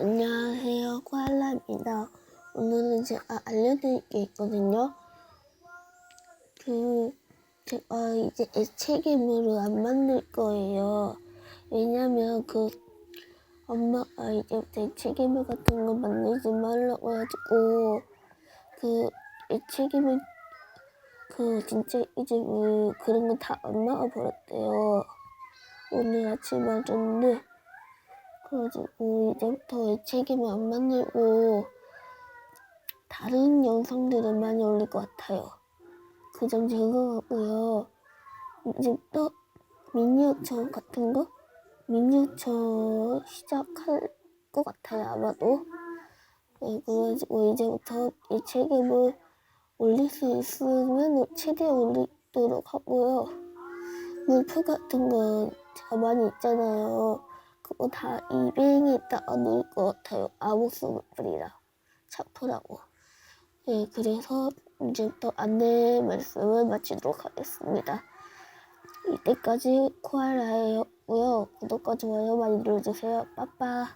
안녕하세요. 코알라입니다. 오늘은 제가 알려드릴 게 있거든요. 그, 제가 이제 애착괴물을 안 만들 거예요. 왜냐면 그, 엄마가 이제부터 애착괴물 같은 거 만들지 말라고 해가지고, 그, 애착괴물, 그, 진짜 이제 뭐 그런 거 다 안 나와 버렸대요. 오늘 아침에 알았는데, 그래가지고 이제부터 애착이면 안 만들고 다른 영상들을 많이 올릴 것 같아요. 그점 제거하고요. 이제부터 미니어처 같은 거 미니어처 시작할 것 같아요. 아마도. 네, 그래가지고 이제부터 애착임을 올릴 수 있으면 최대한 올리도록 하고요. 물품 같은 거 제가 많이 있잖아요. 그거 다 이뱅에다가 넣을 것 같아요. 아모스물이랑 차프라고. 네, 그래서 이제부터 안내 말씀을 마치도록 하겠습니다. 이때까지 코알라였고요. 구독과 좋아요 많이 눌러주세요. 빠빠.